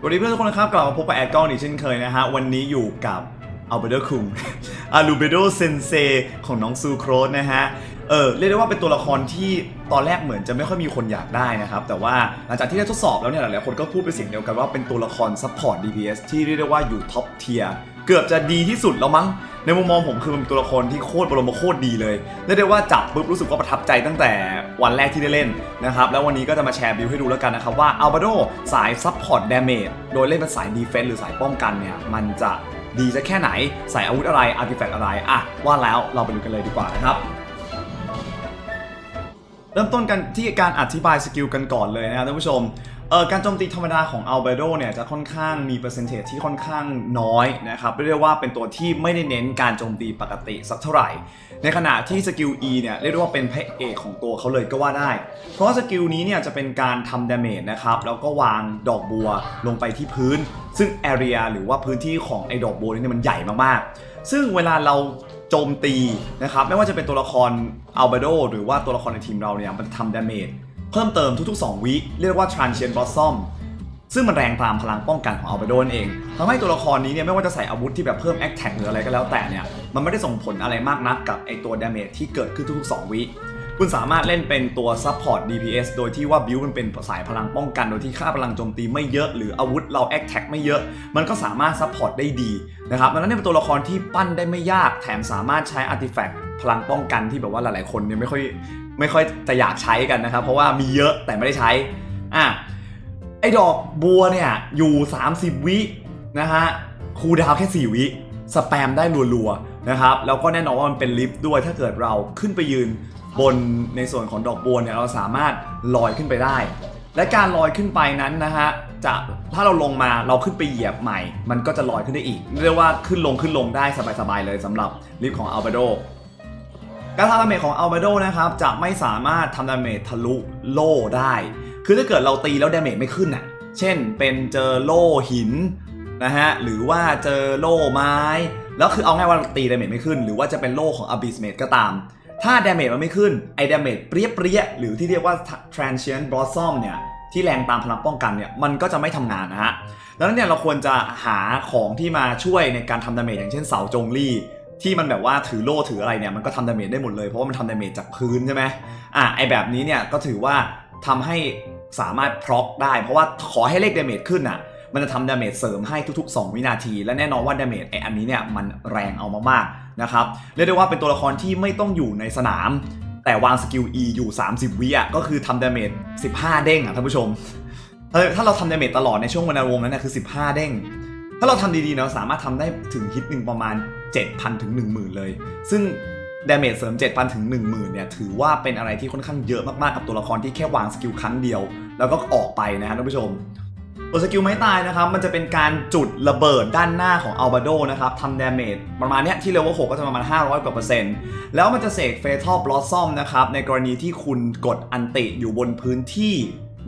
สวัสดีเพื่อนทุกคนนะครับกลับมาพบกับแอดกล้องอีกเช่นเคยนะฮะ วันนี้อยู่กับอัลเบโดคุงอารูเบโดเซนเซของน้องซูโครสนะฮะ เออเรียกได้ว่าเป็นตัวละครที่ตอนแรกเหมือนจะไม่ค่อยมีคนอยากได้นะครับ แต่ว่าหลังจากที่ได้ทดสอบแล้วเนี่ยหลายๆคนก็พูดเป็นเสียงเดียวกันว่าเป็นตัวละครซัพพอร์ต DPS ที่เรียกได้ว่าอยู่ท็อปเทียร์ เกือบจะดีที่สุดแล้วมั้ง ในมุมมองผมคือมันเป็นตัวละครที่โคตรบรมโคตรดีเลยเรียกได้ว่าจับปุ๊บรู้สึกว่าประทับใจตั้งแต่วันแรกที่ได้เล่นนะครับ แล้ววันนี้ก็จะมาแชร์บิลให้ดูแล้วกันนะครับว่าอัลบาโดสายซัพพอร์ตดาเมจโดยเล่นเป็นสายดีเฟนส์หรือสายป้องกันเนี่ยมันจะดีจะแค่ไหนใส่อาวุธอะไรอาร์ติแฟกต์อะไรอะว่าแล้วเราไปดูกันเลยดีกว่านะครับเริ่มต้นกันที่การอธิบายสกิลกันก่อนเลยนะครับท่านผู้ชม เอ่อการโจมตีธรรมดาของอัลเบโดเนี่ยจะค่อนข้างมีเปอร์เซนเทจที่ค่อนข้างน้อยนะครับเรียกได้ว่าเป็นตัวที่ไม่ได้เน้นการโจมตีปกติสักเท่าไหร่ ในขณะที่สกิล E เนี่ยเรียกได้ว่าเป็นพระเอกของตัวเขาเลยก็ว่าได้ เพราะสกิลนี้เนี่ยจะเป็นการทำดาเมจนะครับแล้วก็วางดอกบัวลงไปที่พื้น ซึ่ง area หรือว่าพื้นที่ของไอ้ดอกบัวนี้มันใหญ่มากๆ ซึ่งเวลาเราโจมตีนะครับไม่ว่าจะเป็นตัวละครอัลเบโดหรือว่าตัวละครในทีมเราเนี่ยมันทำดาเมจ เพิ่มเติมทุก ๆ 2 วิเรียกว่า transient blossom ซึ่งมันแรงตามพลังป้องกันของอัลเบโดนเองทำให้ตัวละครนี้เนี่ยไม่ว่าจะใส่อาวุธที่แบบเพิ่ม attack หรืออะไรก็แล้วแต่เนี่ยมันไม่ได้ส่งผลอะไรมากนักกับไอตัว damage ที่เกิดขึ้นทุกๆ2วิ คุณสามารถเล่นเป็นตัว support DPS โดยที่ว่าบิวมันเป็นสายพลังป้องกัน โดยที่ค่าพลังโจมตีไม่เยอะหรืออาวุธเรา attack ไม่เยอะ มันก็สามารถ support ได้ดีนะครับดังนั้นเนี่ยเป็นตัวละครที่ปั้นได้ไม่ยากแถมสามารถใช้ artifact พลังป้องกันที่แบบว่าหลายๆ คนเนี่ยไม่ค่อยไม่ค่อยจะอยากใช้กันนะครับ เพราะว่ามีเยอะแต่ไม่ได้ใช้อะไอ้ดอกบัวเนี่ยอยู่ 30 วินะฮะคูดาวแค่ 4 วิสแปมได้รัวๆนะครับแล้วก็แน่นอนว่ามันเป็นลิฟต์ด้วยถ้าเกิดเราขึ้นไปยืน บนในส่วนของดอกบัวเนี่ยเราสามารถลอยขึ้นไปได้ และการลอยขึ้นไปนั้นนะฮะจะถ้าเราลงมาเราขึ้นไปเหยียบใหม่ มันก็จะลอยขึ้นได้อีก เรียกว่าขึ้นลงขึ้นลงได้สบายๆเลยสำหรับลิฟต์ของอัลเบโดการทำดาเมจของอัลเบโดนะครับจะไม่สามารถทำดาเมจทะลุโล่ได้ คือถ้าเกิดเราตีแล้วดาเมจไม่ขึ้นอะเช่นเป็นเจอโล่หินนะฮะหรือว่าเจอโล่ไม้ แล้วคือเอาง่ายว่าตีดาเมจไม่ขึ้น หรือว่าจะเป็นโล่ของ Abyss Mage ก็ตาม ถ้าดาเมจมันไม่ขึ้น ไอดาเมจเปรี้ยปร้ยๆหรือที่เรียกว่า transient blossom เนี่ยที่แรงตามพลังป้องกันเนี่ยมันก็จะไม่ทำงานนะฮะดังนั้นเนี่ยเราควรจะหาของที่มาช่วยในการทำดาเมจอย่างเช่นเสาจงลี่ที่มันแบบว่าถือโล่ถืออะไรเนี่ยมันก็ทำดาเมจได้หมดเลยเพราะว่ามันทำดาเมจจากพื้นใช่ไหมอะไอแบบนี้เนี่ยก็ถือว่าทำให้สามารถพร็อกได้ เพราะว่าขอให้เลขดาเมจขึ้นอะ มันจะทำดาเมจเสริมให้ทุก ๆ 2 วินาที และแน่นอนว่าดาเมจไออันนี้เนี่ยมันแรงเอามากๆนะครับเรียกได้ว่าเป็นตัวละครที่ไม่ต้องอยู่ในสนาม แต่วางสกิล E อยู่ 30 วิอะก็คือทำดาเมจ15 เด้งอะท่านผู้ชมถ้าเราทำดาเมจตลอดในช่วงวันวงนั้นนะคือ 15 เด้ง ถ้าเราทำดีๆเราะสามารถทำได้ถึงฮิตหนึ่งประมาณ 7,000 ถึง 10,000 เลย ซึ่งดาเมจเสริม 7,000 ถึง 10,000 เนี่ย ถือว่าเป็นอะไรที่ค่อนข้างเยอะมากๆ กับตัวละครที่แค่วางสกิลครั้งเดียว แล้วก็ออกไปนะฮะท่านผู้ชม ตัวสกิลไม้ตายนะครับ มันจะเป็นการจุดระเบิดด้านหน้าของอัลบาโดนะครับทำดาเมจประมาณเนี้ยที่เลเวล6ก็จะประมาณ 500 กว่าเปอร์เซ็นต์ แล้วมันจะเสกเฟทัลบลอสซอมนะครับ ในกรณีที่คุณกดอันติอยู่บนพื้นที่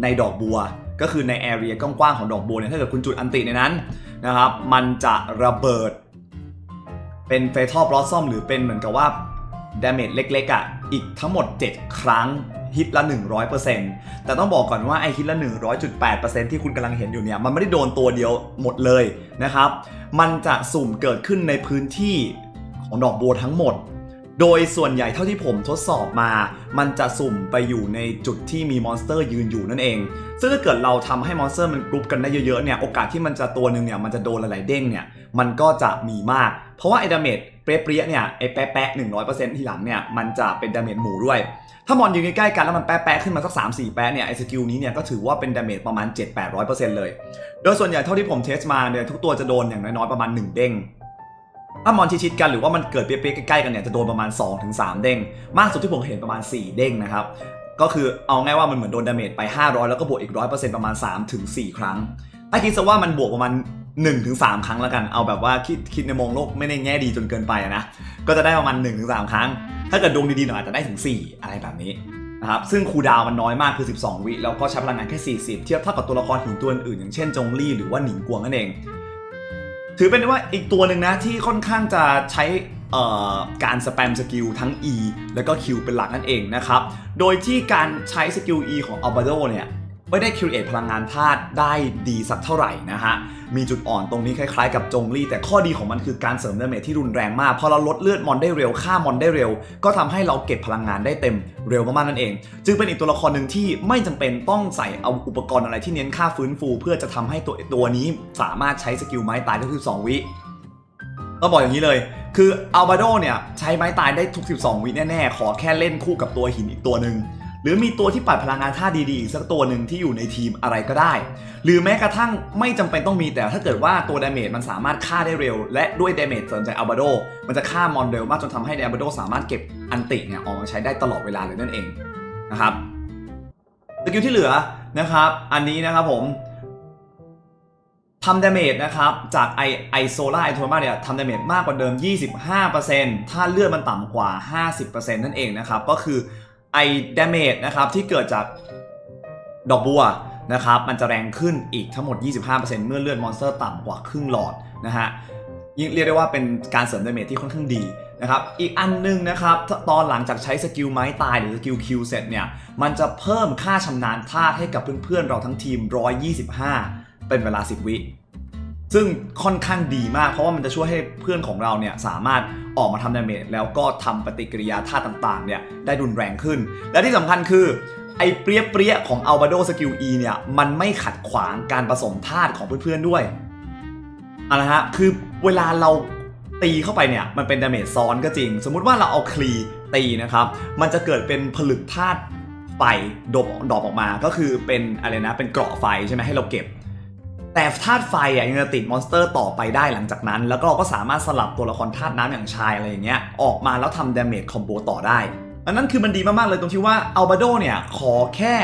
ในดอกบัว ก็คือในแอเรียกว้างๆของดอกบัวเนี่ยถ้าเกิดคุณจุดอันติในนั้นนะครับ มันจะระเบิด เป็นเฟทัลบลอสซอมหรือเป็นเหมือนกับว่าดาเมจเล็กๆอะอีกทั้งหมด 7 ครั้ง ฮิตละ 100%แต่ต้องบอกก่อนว่าไอฮิตละ 100.8%ที่คุณกำลังเห็นอยู่เนี่ยมันไม่ได้โดนตัวเดียวหมดเลยนะครับ มันจะสุ่มเกิดขึ้นในพื้นที่ของดอกบัวทั้งหมด โดยส่วนใหญ่เท่าที่ผมทดสอบมา มันจะสุ่มไปอยู่ในจุดที่มีมอนสเตอร์ยืนอยู่นั่นเอง ซึ่งถ้าเกิดเราทำให้มอนสเตอร์มันกรุ๊ปกันได้เยอะๆเนี่ย โอกาสที่มันจะตัวหนึ่งเนี่ย มันจะโดนหลายๆเด้งเนี่ย มันก็จะมีมาก เพราะว่าไอ้ดาเมจ เปรี้ยๆเนี่ยไอ้แปะๆหนึ่งร้อยเปอร์เซ็นต์ทีหลังเนี่ยมันจะเป็นดาเมจหมู่ด้วย ถ้ามอนอยืนใกล้ๆกันแล้วมันแปะๆขึ้นมาสักสามสี่แปะเนี่ยไอ้สกิลนี้เนี่ยก็ถือว่าเป็นดาเมจประมาณ7-800%เปอร์เซ็นต์เลย โดยส่วนใหญ่เท่าที่ผมเทสมาเนี่ยทุกตัวจะโดนอย่างน้อยๆประมาณ1เด้งถ้ามอนชิดๆกันหรือว่ามันเกิดเปรี้ยๆใกล้ๆกันเนี่ยจะโดนประมาณ 2-3 เด้ง มากสุดที่ผมเห็นประมาณ 4 เด้งนะครับ ก็คือเอาง่ายว่ามันเหมือนโดนดาเมจไป 500 แล้วก็บวกอีก 100%ประมาณ 3-4 ครั้งถ้าคิดซะว่ามันบวกประมาณ 1-3ครั้งแล้วกัน เอาแบบว่าคิดคิดในมองโลกไม่ได้แง่ดีจนเกินไปนะ ก็จะได้ประมาณ1-3ครั้ง ถ้าเกิดดวงดีๆหน่อยอาจจะได้ถึง 4 อะไรแบบนี้นะครับ ซึ่งคูดาวมันน้อยมากคือ 12 วิ แล้วก็ใช้พลังงานแค่ 40 เทียบเท่ากับตัวละครหินตัวอื่นอย่างเช่นจงลี่หรือว่าหนิงกวงนั่นเอง ถือเป็นว่าอีกตัวหนึ่งนะที่ค่อนข้างจะใช้การสแปมสกิลทั้ง E แล้วก็ Q เป็นหลักนั่นเองนะครับ โดยที่การใช้สกิล E ของ a l b a d o เนี่ย ไม่ได้ create พลังงานธาตุได้ดีสักเท่าไหร่นะฮะ มีจุดอ่อนตรงนี้คล้ายๆกับจงลี่ แต่ข้อดีของมันคือการเสริมดาเมจที่รุนแรงมาก พอเราลดเลือดมอนได้เร็วฆ่ามอนได้เร็ว ก็ทำให้เราเก็บพลังงานได้เต็มเร็วมากๆนั่นเอง จึงเป็นอีกตัวละครหนึ่งที่ไม่จำเป็นต้องใส่เอาอุปกรณ์อะไรที่เน้นค่าฟื้นฟู เพื่อจะทำให้ตัวตัวนี้สามารถใช้สกิลไม้ตายก็คือ2วิต้องบอกอย่างนี้เลย คืออัลบาโดเนี่ยใช้ไม้ตายได้ทุก 12 วิแน่ๆ ขอแค่เล่นคู่กับตัวหินอีกตัวหนึ่ง หรือมีตัวที่ปัดพลังงานท่าดีๆอีกสักตัวหนึ่งที่อยู่ในทีมอะไรก็ได้ หรือแม้กระทั่งไม่จำเป็นต้องมีแต่ถ้าเกิดว่าตัวดาเมจมันสามารถฆ่าได้เร็ว และด้วยดาเมจเสริมจากอัลบาโดมันจะฆ่ามอนเร็วมากจนทำให้อัลบาโดสามารถเก็บอันติเนี่ยออกมาใช้ได้ตลอดเวลาเลยนั่นเองนะครับสกิลที่เหลือนะครับอันนี้นะครับผมทำดาเมจนะครับจากไอไอโซล่าไอโทมาเนี่ยทำดาเมจมากกว่าเดิม 25%ถ้าเลือดมันต่ำกว่า 50%นั่นเองนะครับก็คือ ไอดาเมจนะครับที่เกิดจากดอกบัวนะครับมันจะแรงขึ้นอีกทั้งหมด 25%เมื่อเลือดมอนสเตอร์ต่ำกว่าครึ่งหลอดนะฮะยิ่งเรียกได้ว่าเป็นการเสริมดาเมจที่ค่อนข้างดีนะครับ อีกอันหนึงนะครับ ตอนหลังจากใช้สกิลไม้ตายหรือสกิลคิวเสร็จเนี่ย มันจะเพิ่มค่าชำนาญธาตุให้กับเพื่อนๆ เราทั้งทีม 125 เป็นเวลา 10 วิ ซึ่งค่อนข้างดีมาก เพราะว่ามันจะช่วยให้เพื่อนของเราเนี่ยสามารถออกมาทำดาเมจแล้วก็ทำปฏิกิริยาธาตุต่างๆเนี่ยได้รุนแรงขึ้น และที่สำคัญคือไอ้เปรี้ยเปรี้ยๆของอัลบาโดสกิล E เนี่ยมันไม่ขัดขวางการผสมธาตุของเพื่อนๆด้วยอะนะฮะคือเวลาเราตีเข้าไปเนี่ยมันเป็นดาเมจซ้อนก็จริง สมมุติว่าเราเอาคลีตีนะครับ มันจะเกิดเป็นผลึกธาตุไฟดบดอกออกมาก็คือเป็นอะไรนะเป็นเกราะไฟใช่ไหมให้เราเก็บ แต่ธาตุไฟอะยังจะติดมอนสเตอร์ต่อไปได้หลังจากนั้น แล้วก็เราก็สามารถสลับตัวละครธาตุน้ำอย่างชายอะไรอย่างเงี้ยออกมาแล้วทำดาเมจคอมโบต่อได้อันนั้นคือมันดีมากๆเลยตรงที่ว่าอัลบาโดเนี่ยขอแค่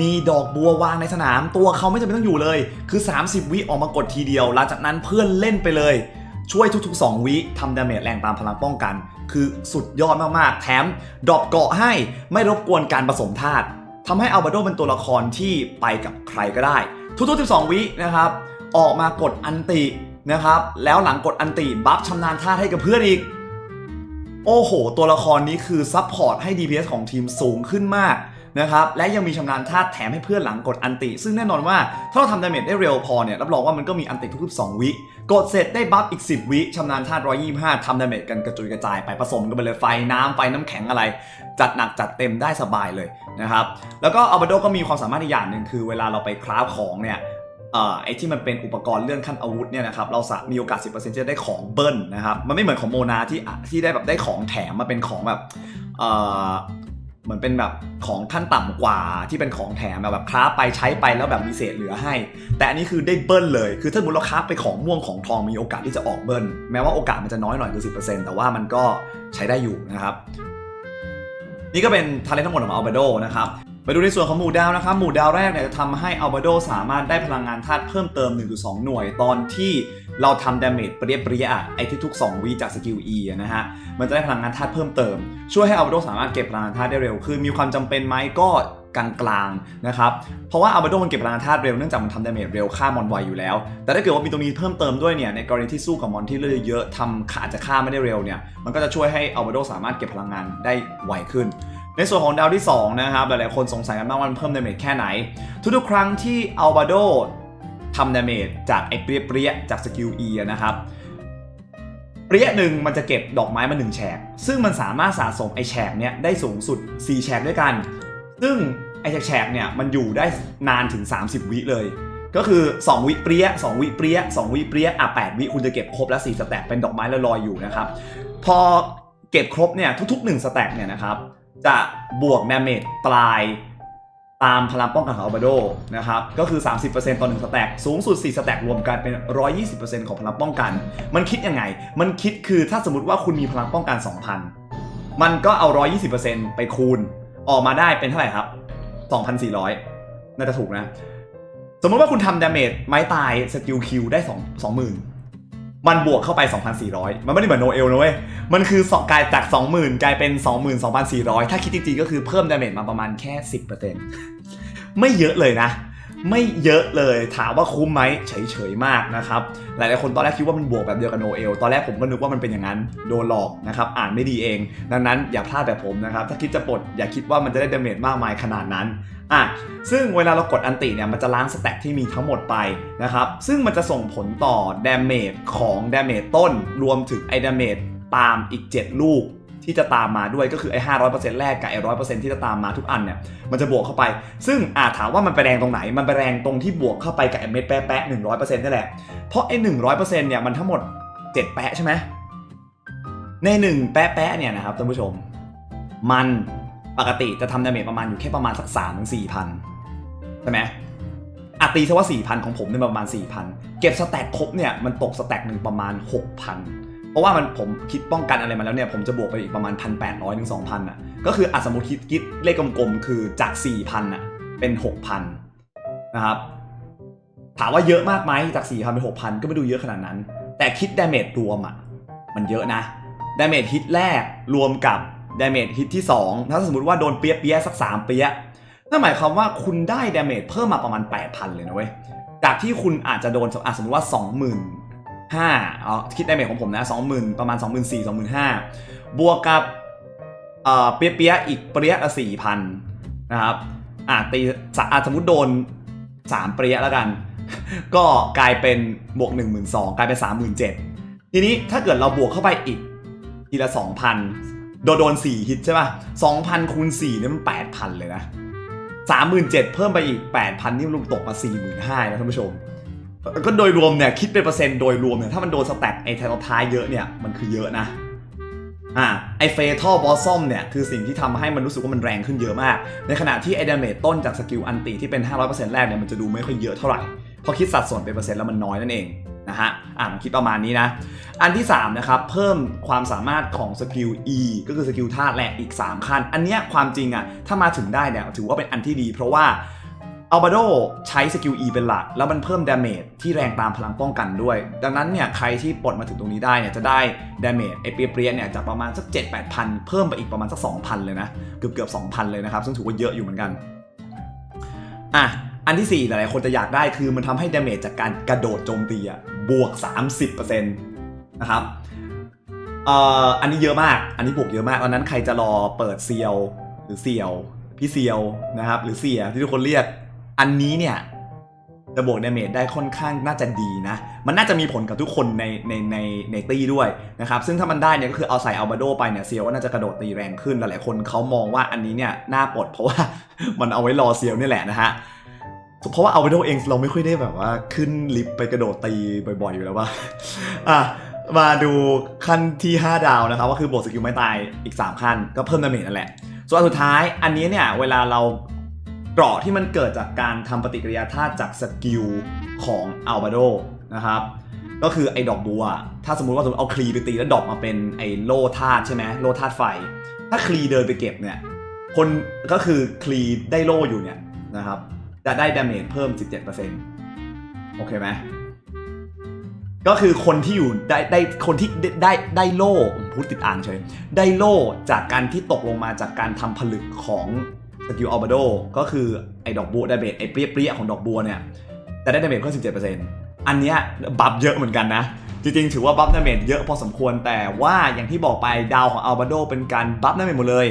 มีดอกบัววางในสนามตัวเขาไม่จำเป็นต้องอยู่เลย คือ 30 วิออกมากดทีเดียว หลังจากนั้นเพื่อนเล่นไปเลย ช่วยทุกๆ 2 วิทำดาเมจแรงตามพลังป้องกัน คือสุดยอดมากๆ แถมดรอปเกาะให้ไม่รบกวนการผสมธาตุทำให้อัลบาโดเป็นตัวละครที่ไปกับใครก็ได้ ทุกๆ 12 วินะครับ ออกมากดอันตินะครับ แล้วหลังกดอันติบัฟชำนาญท่าให้กับเพื่อนอีก โอ้โห ตัวละครนี้คือซัพพอร์ตให้ DPS ของทีมสูงขึ้นมาก นะครับและยังมีชำนาญธาตุแถมให้เพื่อนหลังกดอันติ ซึ่งแน่นอนว่าถ้าเราทำดาเมจได้เร็วพอเนี่ยรับรองว่ามันก็มีอันติทุกๆ2วิกดเสร็จได้บัฟอีก 10 วิชำนาญธาตุ125ทำดาเมจกันกระจุยกระจายไปผสมกันไปเลยไฟน้ำไฟน้ำแข็งอะไร จัดหนักจัดเต็มได้สบายเลยนะครับแล้วก็อัลบาโดก็มีความสามารถอีกอย่างหนึ่งคือเวลาเราไปคราฟของเนี่ยไอ้ที่มันเป็นอุปกรณ์เลื่อนขั้นอาวุธเนี่ยนะครับเราสามีโอกาส 10%จะได้ของเบิ้ลนะครับมันไม่เหมือนของโมนาที่ที่ได้แบบได้ของแถมมาเป็นของแบบ เหมือนเป็นแบบของขั้นต่ำกว่าที่เป็นของแถมแบบแบบค้าไปใช้ไปแล้วแบบมีเศษเหลือให้ แต่อันนี้คือได้เบิ้ลเลย คือถ้าสมมติเราค้าไปของม่วงของทองมีโอกาสที่จะออกเบิ้ล แม้ว่าโอกาสมันจะน้อยหน่อยคือสิแต่ว่ามันก็ใช้ได้อยู่นะครับ นี่ก็เป็นทาเลนทั้งหมดของอัลบโดนะครับ ไปดูในส่วนของหมู่ดาวนะครับ หมู่ดาวแรกเนี่ยจะทำให้อัลบาโดสามารถได้พลังงานธาตุเพิ่มเติม 1.2 หน่วยตอนที่เราทำดาเมจเปรี้ยเปรี้ยๆอะไอ้ที่ทุก2วิจากสกิล E อนะฮะ มันจะได้พลังงานธาตุเพิ่มเติม ช่วยให้อัลบาโดสามารถเก็บพลังงานธาตุได้เร็วขึ้น มีความจำเป็นไหมก็กลางๆนะครับ เพราะว่าอัลบาโดมันเก็บพลังงานธาตุเร็วเนื่องจากมันทำดาเมจเร็วฆ่ามอนไวอยู่แล้ว แต่ถ้าเกิดว่ามีตรงนี้เพิ่มเติมด้วยเนี่ยในกรณีที่สู้กับมอนที่เลือดเยอะทำขาอาจจะฆ่าไม่ได้เร็วเนี่ยมันก็จะช่วยให้อัลบาโดสามารถเก็บพลังงานได้ไวขึ้น ในส่วนของดาวที่ 2 นะครับ หลายๆ คนสงสัยกันมากว่ามันเพิ่มดาเมจแค่ไหน ทุกๆ ครั้งที่อัลบาโดทำดาเมจจากไอ้เปรี้ยๆจากสกิล E อนะครับเปรี้ยหนึ่งมันจะเก็บดอกไม้มา1แฉก ซึ่งมันสามารถสะสมไอ้แฉกเนี้ยได้สูงสุด 4 แฉกด้วยกัน ซึ่งไอ้แฉกเนี่ยมันอยู่ได้นานถึง 30 วิเลย ก็คือ 2 วิเปรี้ย2วิเปรี้ย2วิเปรี้ยอะ8วิคุณจะเก็บครบแล้ว4สแต็กเป็นดอกไม้ลอยอยู่นะครับ พอเก็บครบเนี่ยทุกๆ1สแต็กเนี่ยนะครับ จะบวกแดาเมจปลาย ตามพลังป้องกันของอัลบาโดนะครับ ก็คือ 30%ต่อ1สแต็กสูงสุด 4 สแต็กรวมกันเป็น 120%ของพลังป้องกัน มันคิดยังไง มันคิดคือถ้าสมมติว่าคุณมีพลังป้องกัน 2,000 มันก็เอา 120%ไปคูณ ออกมาได้เป็นเท่าไหร่ครับ 2,400 น่าจะถูกนะ สมมติว่าคุณทำดาเมจไม้ตายสกิลคิวได้ 2 20,000 มันบวกเข้าไป 2,400 มันไม่ได้เหมือนโนเอลนะเว้ย มันคือสกลายจาก 20,000 กลายเป็น 22,400 ถ้าคิดจริงๆก็คือเพิ่มดาเมจมาประมาณแค่ 10%ไม่เยอะเลยนะ ไม่เยอะเลยถามว่าคุ้มไหมเฉยๆมากนะครับ หลายๆคนตอนแรกคิดว่ามันบวกแบบเดียวกับโนเอลตอนแรกผมก็นึกว่ามันเป็นอย่างนั้นโดนหลอกนะครับอ่านไม่ดีเอง ดังนั้นอย่าพลาดแบบผมนะครับ ถ้าคิดจะปลดอย่าคิดว่ามันจะได้ดาเมจมากมายขนาดนั้นอะซึ่งเวลาเรากดอันติเนี่ยมันจะล้างสแต็กที่มีทั้งหมดไปนะครับซึ่งมันจะส่งผลต่อดาเมจของดาเมจต้น รวมถึงไอดาเมจตามอีก 7 ลูก ที่จะตามมาด้วยก็คือไอ้ห้าร้อยเปอร์เซ็นต์แรกกับไอ้ร้อยเปอร์เซ็นต์ที่จะตามมาทุกอันเนี่ยมันจะบวกเข้าไป ซึ่งอาจถามว่ามันไปแรงตรงไหน มันไปแรงตรงที่บวกเข้าไปกับไอ้เม็ดแปะๆหนึ่งร้อยเปอร์เซ็นต์นี่แหละ เพราะไอ้หนึ่งร้อยเปอร์เซ็นต์เนี่ยมันทั้งหมดเจ็ดแปะใช่ไหมในหนึ่งแปะแปะเนี่ยนะครับท่านผู้ชม มันปกติจะทำดาเมจประมาณอยู่แค่ประมาณสักสามถึงสี่พันใช่ไหมอาตีซะว่าสี่พันของผมเนี่ยประมาณสี่พันเก็บสแต็กครบเนี่ยมันตกสแต็กหนึ่งประมาณหกพัน เพราะว่ามันผมคิดป้องกันอะไรมาแล้วเนี่ยผมจะบวกไปอีกประมาณ 1,800ถึง2,000อะก็คืออะสมมติคิดคิดเลขกลมๆคือจาก 4,000อะเป็น 6,000นะครับถามว่าเยอะมากไหมจาก 4,000เป็น6,000 ก็ไม่ดูเยอะขนาดนั้น แต่คิดดาเมจรวมอะมันเยอะนะดาเมจฮิตแรกรวมกับดาเมจฮิตที่ 2 ถ้าสมมติว่าโดนเปียเปียสัก 3 เปียะนั่นหมายความว่าคุณได้ดาเมจเพิ่มมาประมาณ 8,000 เลยนะเว้ยจากที่คุณอาจจะโดนสมมติว่า ห้าเอาคิดได้เมจของผมนะสองหมื่นประมาณสองหมื่นสี่สองหมื่นห้าบวกกับเอ่อเปียเปียๆอีกเปรี้ยละสี่พันนะครับอะตีสมมติโดนสามเปรี้ยแล้วกัน ก็กลายเป็นบวกหนึ่งหมื่นสองกลายเป็นสามหมื่นเจ็ดทีนี้ถ้าเกิดเราบวกเข้าไปอีกทีละสองพันโดนโดนสี่ฮิตใช่ป่ะสองพันคูณสี่นี่มันแปดพันเลยนะสามหมื่นเจ็ดเพิ่มไปอีกแปดพันนี่มันตกมาสี่หมื่นห้านะท่านผู้ชม ก็โดยรวมเนี่ยคิดเป็นเปอร์เซ็นต์โดยรวมเนี่ยถ้ามันโดนสแต็กไอ้แทนท้ายเยอะเนี่ยมันคือเยอะนะอ่าไอเฟทอลบอสซอมเนี่ยคือสิ่งที่ทำให้มันรู้สึกว่ามันแรงขึ้นเยอะมาก ในขณะที่ไอดาเมจต้นจากสกิลอันติที่เป็น 500%แรกเนี่ยมันจะดูไม่ค่อยเยอะเท่าไหร่เพราะคิดสัดส่วนเป็นเปอร์เซ็นต์แล้วมันน้อยนั่นเองนะฮะอ่านคิดประมาณนี้นะ อันที่ 3 นะครับ เพิ่มความสามารถของสกิล E ก็คือสกิลธาตุแหละอีก 3 ขั้น อันเนี้ยความจริงอะถ้ามาถึงได้เนี่ยถือว่าเป็นอันที่ดี เพราะว่า อัลบาโดใช้สกิล E เป็นหลัก แล้วมันเพิ่มดาเมจที่แรงตามพลังป้องกันด้วย ดังนั้นเนี่ยใครที่ปลดมาถึงตรงนี้ได้เนี่ยจะได้ดาเมจไอเปียเปียเนี่ยจากประมาณสัก 7 8พันเพิ่มไปอีกประมาณสัก 2,000 เลยนะ เกือบเกือบ2,000 เลยนะครับ ซึ่งถือว่าเยอะอยู่เหมือนกัน อะ อันที่ 4 หลายๆคนจะอยากได้คือมันทำให้ดาเมจจากการกระโดดโจมตีอะบวก 30%นะครับเอ่ออันนี้เยอะมาก อันนี้บวกเยอะมากดังนั้นใครจะรอเปิดเซียวหรือเซียวพี่เซียวนะครับหรือเสียที่ทุกคนเรียก อันนี้เนี่ยจะบวกดเมจได้ค่อนข้างน่าจะดีนะ มันน่าจะมีผลกับทุกคนในในในในตีด้วยนะครับ ซึ่งถ้ามันได้เนี่ยก็คือเอาใส่อัลบาโดไปเนี่ยเซียวก็น่าจะกระโดดตีแรงขึ้น หลายๆคนเขามองว่าอันนี้เนี่ยน่าปลดเพราะว่ามันเอาไว้รอเซียวนี่แหละนะฮะ เพราะว่าอัลบาโดเองเราไม่ค่อยได้แบบว่าขึ้นลิฟต์ไปกระโดดตีบ่อยๆอยู่แล้วว่าอะมาดูขั้นที่ 5 ดาวนะครับก็คือบวกสกิลไม่ตายอีก 3 ขั้นก็เพิ่มดาเมจนั่นแหละ ส่วนสุดท้ายอันนี้เนี่ยเวลาเรา เกราะที่มันเกิดจากการทำปฏิกิริยาธาตุจากสกิลของอัลบาโดนะครับก็คือไอ้ดอกบัว ถ้าสมมติว่าสมมติเอาคลีไปตีแล้วดอกมาเป็นไอ้โล่ธาตุใช่ไหมโล่ธาตุไฟ ถ้าคลีเดินไปเก็บเนี่ย คนก็คือคลีได้โล่อยู่เนี่ยนะครับ จะได้ดาเมจเพิ่ม 17%โอเคไหมก็คือคนที่อยู่ได้ได้คนที่ได้ได้โล่พูดติดอ่างเฉยได้โล่จากการที่ตกลงมาจากการทำผลึกของ สกิลอัลบาโดก็คือไอ้ดอกบัวดาเมจไอ้เปรี้ยเปรี้ยของดอกบัวเนี่ยแต่ได้ดาเมจเพิ่ม17%อันเนี้ยบัฟเยอะเหมือนกันนะ จริงๆ ถือว่าบัฟดาเมจเยอะพอสมควรแต่ว่าอย่างที่บอกไปดาวของอัลบาโดเป็นการบัฟดาเมจหมดเลย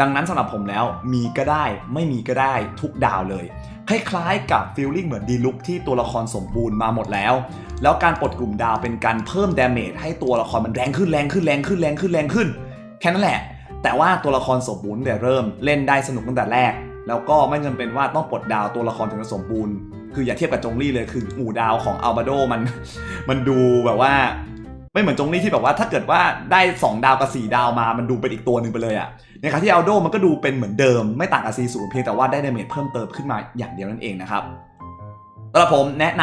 ดังนั้นสำหรับผมแล้วมีก็ได้ไม่มีก็ได้ทุกดาวเลย คล้ายๆกับฟีลลิ่งเหมือนดีลุกที่ตัวละครสมบูรณ์มาหมดแล้ว แล้วการปลดกลุ่มดาวเป็นการเพิ่มดาเมจให้ตัวละครมันแรงขึ้นแรงขึ้นแรงขึ้นแรงขึ้นแรงขึ้น แค่นั้นแหละ แต่ว่าตัวละครสมบูรณ์แต่เริ่มเล่นได้สนุกตั้งแต่แรก แล้วก็ไม่จำเป็นว่าต้องปลดดาวตัวละครถึงจะสมบูรณ์ คืออย่าเทียบกับจงลี่เลยคือหมู่ดาวของอัลบาโดมัน มันดูแบบว่า ไม่เหมือนจงลี่ที่แบบว่าถ้าเกิดว่าได้ 2 ดาวกับ4ดาวมามันดูเป็นอีกตัวหนึ่งไปเลยอะในขณะที่อัลโดมันก็ดูเป็นเหมือนเดิมไม่ต่างกับ C0 เพียงแต่ว่าได้ดาเมจเพิ่มเติมขึ้นมาอย่างเดียวนั่นเองนะครับสำหรับผมแนะน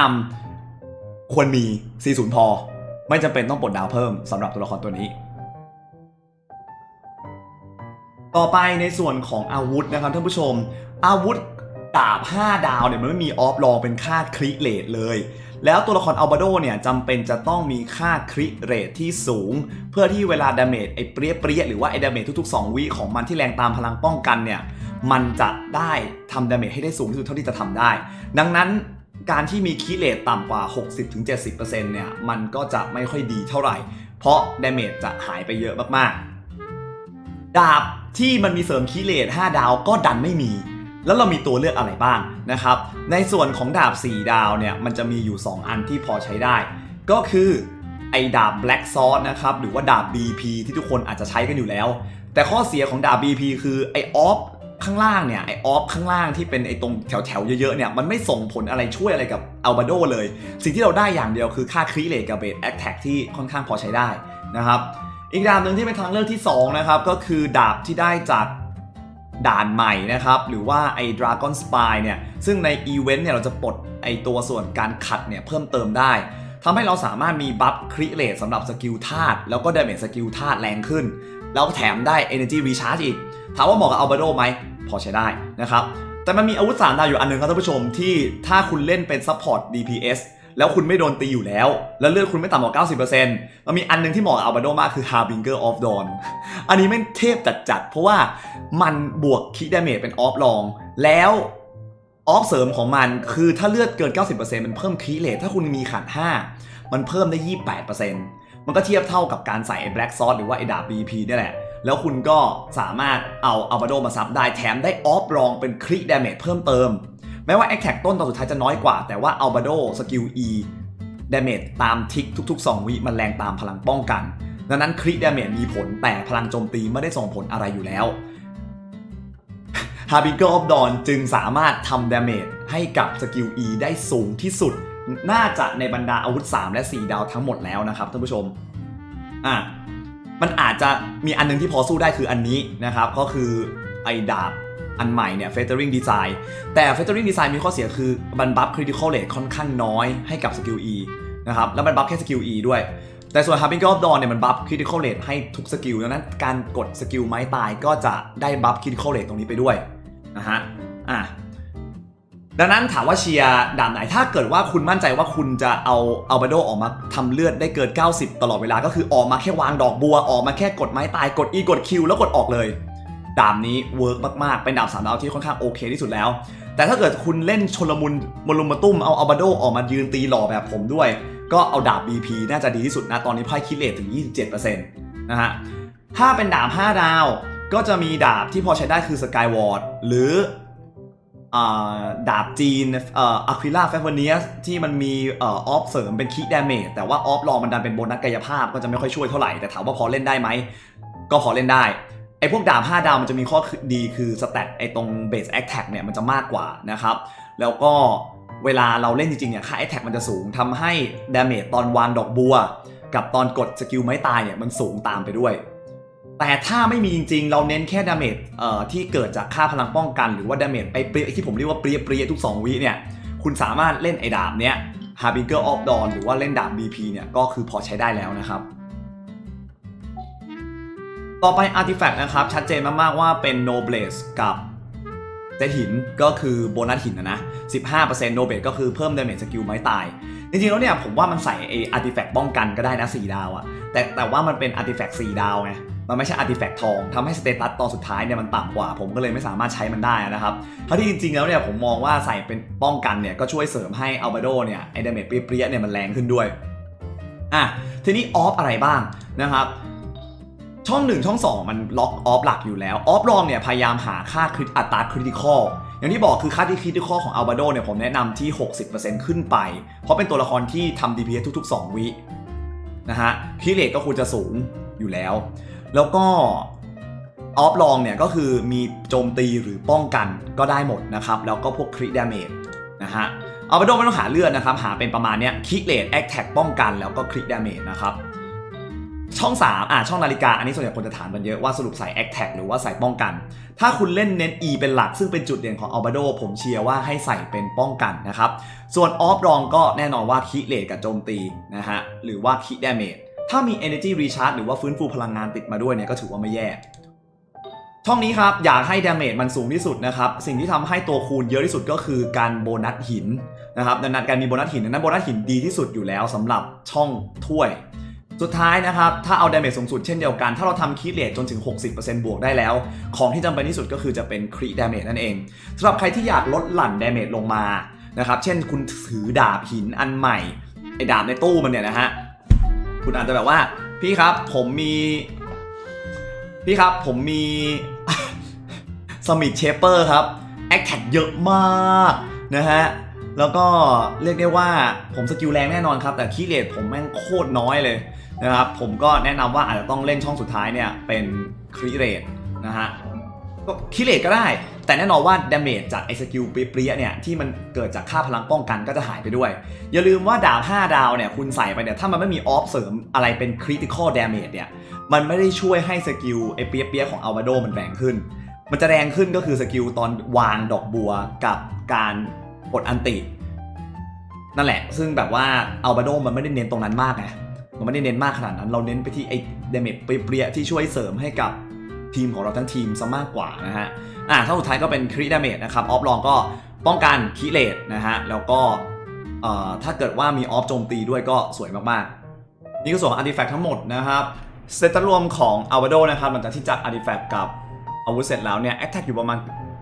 ำควรมี C0 พอ ไม่จำเป็นต้องปลดดาวเพิ่มสำหรับตัวละครตัวนี้ ต่อไปในส่วนของอาวุธนะครับท่านผู้ชม อาวุธดาบ5ดาวเนี่ยมันไม่มีออฟลองเป็นค่าคริเลตเลย แล้วตัวละครอัลบาโดเนี่ยจำเป็นจะต้องมีค่าคริเรทที่สูง เพื่อที่เวลาดาเมจไอ้เปรี้ยเปรี้ยหรือว่าไอ้ดาเมจทุก ๆ 2 วิของมันที่แรงตามพลังป้องกันเนี่ยมันจะได้ทำดาเมจให้ได้สูงที่สุดเท่าที่จะทำได้ ดังนั้นการที่มีคีเลตต่ำกว่า 60-70%เนี่ยมันก็จะไม่ค่อยดีเท่าไหร่ เพราะดาเมจจะหายไปเยอะมากๆ ดาบที่มันมีเสริมคีเลต5ดาวก็ดันไม่มี แล้วเรามีตัวเลือกอะไรบ้างนะครับ ในส่วนของดาบ 4 ดาวเนี่ยมันจะมีอยู่ 2 อันที่พอใช้ได้ ก็คือไอ้ดาบ Black Sword นะครับหรือว่าดาบ BP ที่ทุกคนอาจจะใช้กันอยู่แล้ว แต่ข้อเสียของดาบ BP คือไอ้ออฟข้างล่างเนี่ยไอ้ออฟข้างล่างที่เป็นไอ้ตรงแถวๆเยอะๆเนี่ยมันไม่ส่งผลอะไรช่วยอะไรกับอัลบาโดเลย สิ่งที่เราได้อย่างเดียวคือค่าครีเลตกับเบสแอคแท็กที่ค่อนข้างพอใช้ได้นะครับ อีกดาบหนึ่งที่เป็นทางเลือกที่ 2 นะครับ ก็คือดาบที่ได้จากด่านใหม่นะครับ หรือว่าไอ้ Dragon Spy เนี่ย ซึ่งในอีเวนต์เนี่ยเราจะปลดไอ้ตัวส่วนการขัดเนี่ยเพิ่มเติมได้ทำให้เราสามารถมีบัฟครีเลตสำหรับสกิลธาตุแล้วก็ดาเมจสกิลธาตุแรงขึ้น แล้วแถมได้ Energy Recharge อีก ถามว่าเหมาะกับอัลบาโดไหม พอใช้ได้นะครับ แต่มันมีอาวุธสามดาวอยู่อันหนึงครับท่านผู้ชมที่ถ้าคุณเล่นเป็นซัพพอร์ต DPS แล้วคุณไม่โดนตีอยู่แล้ว แล้วเลือดคุณไม่ต่ำกว่า90%มันมีอันหนึงที่เหมาะกับอัลบาโดมากคือ Harbinger of Dawn อันนี้แม่งเทพจัดๆ เพราะว่ามันบวกคิดดาเมจเป็นออฟลอง แล้วออฟเสริมของมันคือถ้าเลือดเกิน 90%มันเพิ่มคีเลทถ้าคุณมีขัด5 มันเพิ่มได้ 28%มันก็เทียบเท่ากับการใส่ไอ้ Black Sword หรือว่าไอ้ดาบ BP เนี่แหละ แล้วคุณก็สามารถเอาอัลบาโดมาซับได้แถมได้ออฟรองเป็นคริดาเมจเพิ่มเติม แม้ว่า a t t a c k ต้นตอนสุดท้ายจะน้อยกว่า แต่ว่าอัลบาโดสกิล E ดาเมจตามทิกทุก ๆ 2 วิมันแรงตามพลังป้องกัน ดังนั้นคริดาเมจมีผลแต่พลังโจมตีไม่ได้ส่งผลอะไรอยู่แล้ว Harbinger of Dawn จึงสามารถทำดาเมจให้กับสกิล E ได้สูงที่สุด น่าจะในบรรดาอาวุธ 3 และ 4 ดาวทั้งหมดแล้วนะครับท่านผู้ชมอะมันอาจจะมีอันนึงที่พอสู้ได้คืออันนี้นะครับ ก็คือไอ้ดาบ อันใหม่เนี่ย Feathering Design แต่ Feathering Design มีข้อเสียคือมันบัฟ Critical Rate ค่อนข้างน้อยให้กับสกิล E นะครับ แล้วมันบัฟแค่สกิล E ด้วย แต่ส่วน Harbinger of Dawn เนี่ยมันบัฟ Critical Rate ให้ทุกสกิลดังนั้นการกดสกิลไม้ตายก็จะได้บัฟ Critical Rate ตรงนี้ไปด้วยนะฮะ อะดังนั้นถามว่าเชียร์ด่านไหนถ้าเกิดว่าคุณมั่นใจว่าคุณจะเอาเอัลบาโดออกมาทำเลือดได้เกิน 90 ตลอดเวลาก็คือออกมาแค่วางดอกบัวออกมาแค่กดไม้ตายกด E กด Q แล้วกดออกเลย ดาบนี้เวิร์กมากๆ เป็นดาบสามดาวที่ค่อนข้างโอเคที่สุดแล้ว แต่ถ้าเกิดคุณเล่นชนลมุนมลุมมาตุ้มเอาอัลบาโดออกมายืนตีหล่อแบบผมด้วย ก็เอาดาบ BP น่าจะดีที่สุดนะตอนนี้ไพ่คิดเลทถึง 27%นะฮะถ้าเป็นดาบ 5 ดาว ก็จะมีดาบที่พอใช้ได้คือ Skyward หรืออดาบจีนอะคริล่าแฟเวเนียสที่มันมีออฟเสริมเป็นคีดาเมจแต่ว่าออฟรองมันดันเป็นโบนัสกายภาพก็จะไม่ค่อยช่วยเท่าไหร่ แต่ถามว่าพอเล่นได้ไหม ก็พอเล่นได้ ไอ้พวกดาบ 5 ดาวมันจะมีข้อดีคือสแตทไอ้ตรงเบสแอคแท็กเนี่ยมันจะมากกว่านะครับ แล้วก็เวลาเราเล่นจริงๆเนี่ยค่าแอคแท็กมันจะสูงทำให้ดาเมจตอนวางดอกบัว กับตอนกดสกิลไม้ตายเนี่ยมันสูงตามไปด้วย แต่ถ้าไม่มีจริงๆ เราเน้นแค่ดาเมจที่เกิดจากค่าพลังป้องกันหรือว่าดาเมจไปเปรี้ยที่ผมเรียกว่าเปรี้ยเปรี้ยทุก 2 วิเนี่ยคุณสามารถเล่นไอ้ดาบเนี้ย Harbinger of Dawn หรือว่าเล่นดาบ BP เนี่ยก็คือพอใช้ได้แล้วนะครับ ต่อไป Artifact นะครับ ชัดเจนมาก ๆ ว่าเป็น n o b l e s กับเซตหินก็คือโบนัสหินนะนะ 15% n o b l e s ก็คือเพิ่มดเมจสกิลไม้ตาย จริง ๆ แล้วเนี่ยผมว่ามันใส่ไอ้ Artifact ป้องกันก็ได้นะ 4 ดาวอะแต่แต่ว่ามันเป็น Artifact 4ดาวไงมันไม่ใช่ Artifact ทองทำให้สเตตัสตอนสุดท้ายเนี่ยมันต่ำกว่า ผมก็เลยไม่สามารถใช้มันได้นะครับถ้าที่จริง ๆ แล้วเนี่ยผมมองว่าใส่เป็นป้องกันเนี่ยก็ช่วยเสริมให้อัลบาโดเนี่ยไอเดเมจเปรี้ยเนี่ยมันแรงขึ้นด้วยอะทีนี้ออฟอะไรบ้างนะครับ ช่อง 1 ช่อง 2 มันล็อกออฟหลักอยู่แล้ว ออฟรองเนี่ยพยายามหาค่าคริตอัตราคริติคอลอย่างที่บอกคือค่าที่คริติคอลของอัลบาโดเนี่ยผมแนะนำที่ 60%ขึ้นไป เพราะเป็นตัวละครที่ทำ DPS ทุก ๆ 2 วินะฮะคิเลตก็ควรจะสูงอยู่แล้ว แล้วก็ออฟลองเนี่ยก็คือมีโจมตีหรือป้องกันก็ได้หมดนะครับ แล้วก็พวกคริดาเมจนะฮะเอาไปโดไม่ต้องหาเลือดนะครับ หาเป็นประมาณเนี้ยคิเลตแอคแท็กป้องกันแล้วก็คริดาเมจนะครับ ช่อง 3 อะช่องนาฬิกา อันนี้ส่วนใหญ่คนจะถามกันเยอะว่าสรุปใส่ a c t a c หรือว่าใส่ป้องกัน ถ้าคุณเล่นเน้น E เป็นหลักซึ่งเป็นจุดเด่นของ a l b a d o ผมเชียร์ว่าให้ใส่เป็นป้องกันนะครับ ส่วนออฟรองก็แน่นอนว่าคิเลตกับโจมตีนะฮะหรือว่าคิดาเมจถ้ามี energy recharge หรือว่าฟื้นฟูพลังงานติดมาด้วยเนี่ยก็ถือว่าไม่แย่ช่องนี้ครับ อยากให้ดาเมจมันสูงที่สุดนะครับ สิ่งที่ทำให้ตัวคูณเยอะที่สุดก็คือการโบนัสหินนะครับดังนั้นการมีโบนัสหินนั้นโบนัสหินดีที่สุดอยู่แล้วสำหรับช่องถ้วย สุดท้ายนะครับ ถ้าเอาดาเมจสูงสุดเช่นเดียวกัน ถ้าเราทำคีเลตจนถึง 60%บวกได้แล้ว ของที่จำเป็นที่สุดก็คือจะเป็นครีดาเมจนั่นเองสำหรับใครที่อยากลดหลั่นดาเมจลงมานะครับเช่นคุณถือดาบหินอันใหม่ไอ้ดาบในตู้มันเนี่ยนะฮะคุณอาจจะแบบว่าพี่ครับผมมีพี่ครับผมมีสมิธเชเปอร์ครับแอคแท็กเยอะมากนะฮะแล้วก็เรียกได้ว่าผมสกิลแรงแน่นอนครับ แต่คีเลตผมแม่งโคตรน้อยเลย นะครับผมก็แนะนำว่าอาจจะต้องเล่นช่องสุดท้ายเนี่ยเป็นครีเรตนะฮะก็คีเลตก็ได้ แต่แน่นอนว่าดาเมจจากไอสกิลเปรี้ยเนี่ยที่มันเกิดจากค่าพลังป้องกันก็จะหายไปด้วย อย่าลืมว่าดาบ 5 ดาวเนี่ยคุณใส่ไปเนี่ยถ้ามันไม่มีออฟเสริมอะไรเป็นคริติคอลดาเมจเนี่ยมันไม่ได้ช่วยให้สกิลไอเปียๆของอัลวาโดมันแรงขึ้น มันจะแรงขึ้นก็คือสกิลตอนวางดอกบัวกับการกดอันติ นั่นแหละ ซึ่งแบบว่าอัลบาโดมันไม่ได้เน้นตรงนั้นมากไง มันไม่ได้เน้นมากขนาดนั้น เราเน้นไปที่ไอ้เดเมจเปรี้ยที่ช่วยเสริมให้กับทีมของเราทั้งทีมซะมากกว่านะฮะ อะถ้าสุดท้ายก็เป็นคริดาเมจนะครับ ออฟลองก็ป้องกันคิเลตนะฮะ แล้วก็เอ่อถ้าเกิดว่ามีออฟโจมตีด้วยก็สวยมากๆ นี่ก็ส่วนอาร์ติแฟกต์ทั้งหมดนะครับ เซตรวมของอัลวาโดนะครับหลังจากที่จัดอาร์ติแฟกต์กับอาวุธเสร็จแล้วเนี่ยแอคแท็กอยู่ประมาณ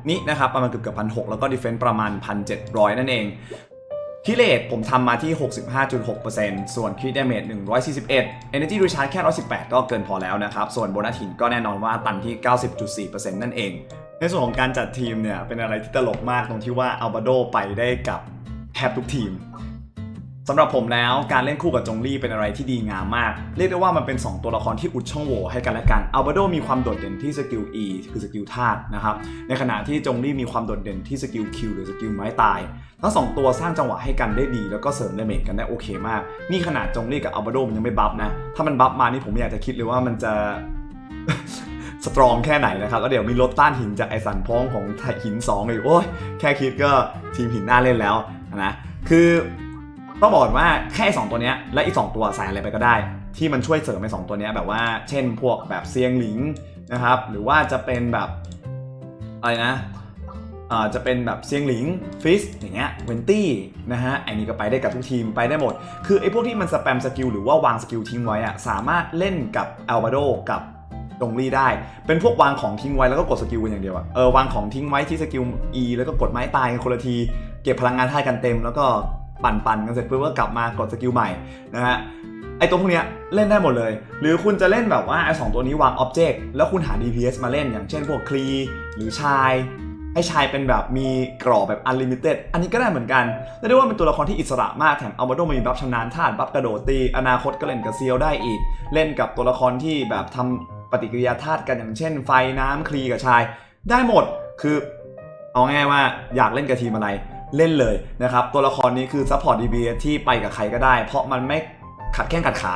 นี้นะครับประมาณเกือบเกือบพันหแล้วก็ดีเฟนต์ประมาณ 1,700 นั่นเอง คิเลตผมทำมาที่ 65.6%ส่วนคิดเดเมจ141 Energy Recharge แค่ 118 ก็เกินพอแล้วนะครับ ส่วนโบนัสหินก็แน่นอนว่าตันที่ 90.4%นั่นเอง ในส่วนของการจัดทีมเนี่ย เป็นอะไรที่ตลกมากตรงที่ว่าอัลบาโดไปได้กับแทบทุกทีม สำหรับผมแล้วการเล่นคู่กับจงลี่เป็นอะไรที่ดีงามมาก เรียกได้ว่ามันเป็น 2 ตัวละครที่อุดช่องโหว่ให้กันและกันอัลบาโดมีความโดดเด่นที่สกิล E คือสกิลธาตุนะครับในขณะที่จงลี่มีความโดดเด่นที่สกิล Q หรือสกิลไม้ตายทั้งสองตัวสร้างจังหวะให้กันได้ดี แล้วก็เสริมดาเมจกันได้โอเคมาก นี่ขนาดจงลี่กับอัลบาโดมันยังไม่บัฟนะถ้ามันบัฟมานี่ผมอยากจะคิดเลยว่ามันจะสตรองแค่ไหนนะครับแล้วเดี๋ยวมีรถต้านหินจากไอสันพ้องของหิน2อีกโอ้ยแค่คิดก็ทีมหินน่าเล่นแล้วนะคือ ต้องบอกว่าแค่สองตัวเนี้ยและอีกสองตัวใส่อะไรไปก็ได้ ที่มันช่วยเสริมไอ้สองตัวเนี้ยแบบว่าเช่นพวกแบบเซียงหลิงนะครับหรือว่าจะเป็นแบบอะไรนะจะเป็นแบบเซียงหลิงฟิสอย่างเงี้ยเวนตี้นะฮะไอ้นี่ก็ไปได้กับทุกทีมไปได้หมด คือไอ้พวกที่มันสแปมสกิลหรือว่าวางสกิลทิ้งไว้อะสามารถเล่นกับอัลบาโดกับดงลี่ได้ เป็นพวกวางของทิ้งไว้แล้วก็กดสกิลกันอย่างเดียวอะเออวางของทิ้งไว้ที่สกิล E แล้วก็กดไม้ตายกันคนละที เก็บพลังงานท่ายกันเต็มแล้วก็ ปั่นปั่นกันเสร็จปุ๊บก็กลับมากดสกิลใหม่นะฮะไอตัวพวกเนี้ยเล่นได้หมดเลย หรือคุณจะเล่นแบบว่าไอสองตัวนี้วางอ็อบเจกต์แล้วคุณหา DPS มาเล่นอย่างเช่นพวกคลีหรือชายให้ชายเป็นแบบมีกรอบแบบ unlimited อันนี้ก็ได้เหมือนกันเรียกได้ว่าเป็นตัวละครที่อิสระมากแถมเอัลบาโดมีบัฟชำนาญธาตุบัฟกระโดดตี อนาคตก็เล่นกับเซียวได้อีก เล่นกับตัวละครที่แบบทำปฏิกิริยาธาตุกันอย่างเช่น ไฟน้ำคลีกับชาย ได้หมดคือเอาง่ายว่าอยากเล่นกับทีมอะไร เล่นเลยนะครับ ตัวละครนี้คือซัพพอร์ต DPS ที่ไปกับใครก็ได้ เพราะมันไม่ขัดแข้งขัดขา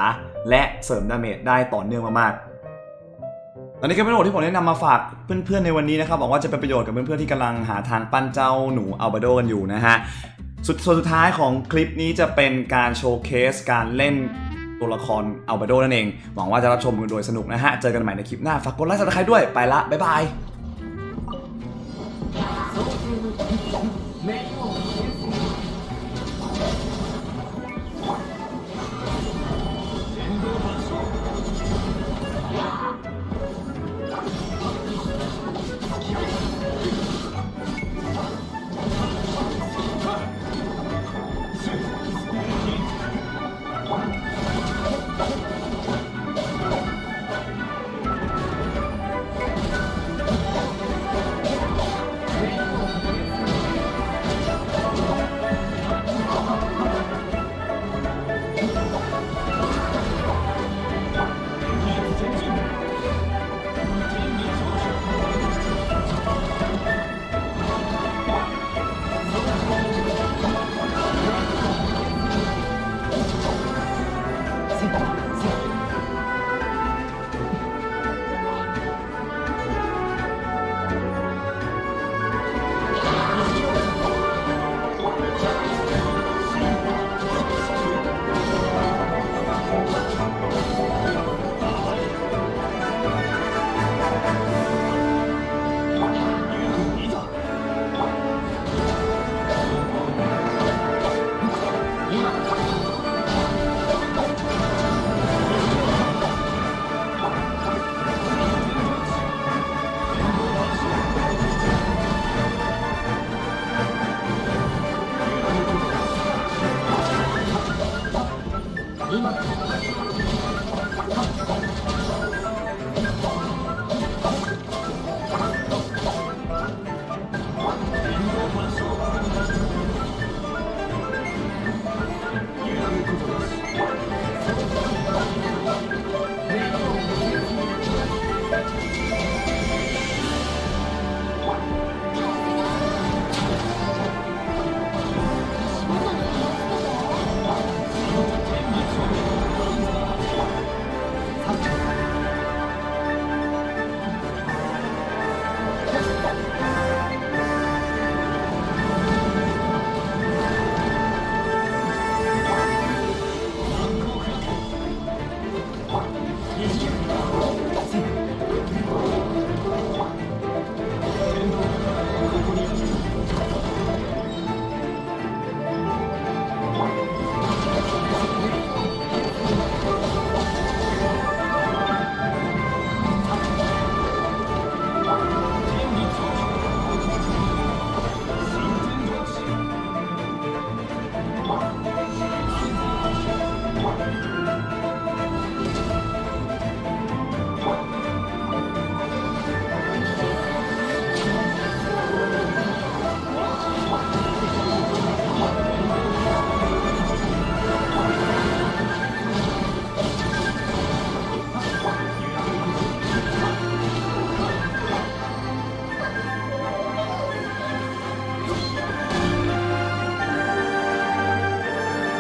และเสริมดาเมจได้ต่อเนื่องมากๆ อันนี้ก็เป็นทั้งหมดที่ผมได้นำมาฝากเพื่อนๆในวันนี้นะครับหวังว่าจะเป็นประโยชน์กับเพื่อนๆที่กำลังหาทางปั้นเจ้าหนูอัลบาโดกันอยู่นะฮะสุดสุดท้ายของคลิปนี้จะเป็นการโชว์เคสการเล่นตัวละครอัลบาโดนั่นเอง หวังว่าจะรับชมกันโดยสนุกนะฮะ เจอกันใหม่ในคลิปหน้า ฝากกดไลค์สับสไครด้วย ไปละ บ๊ายบาย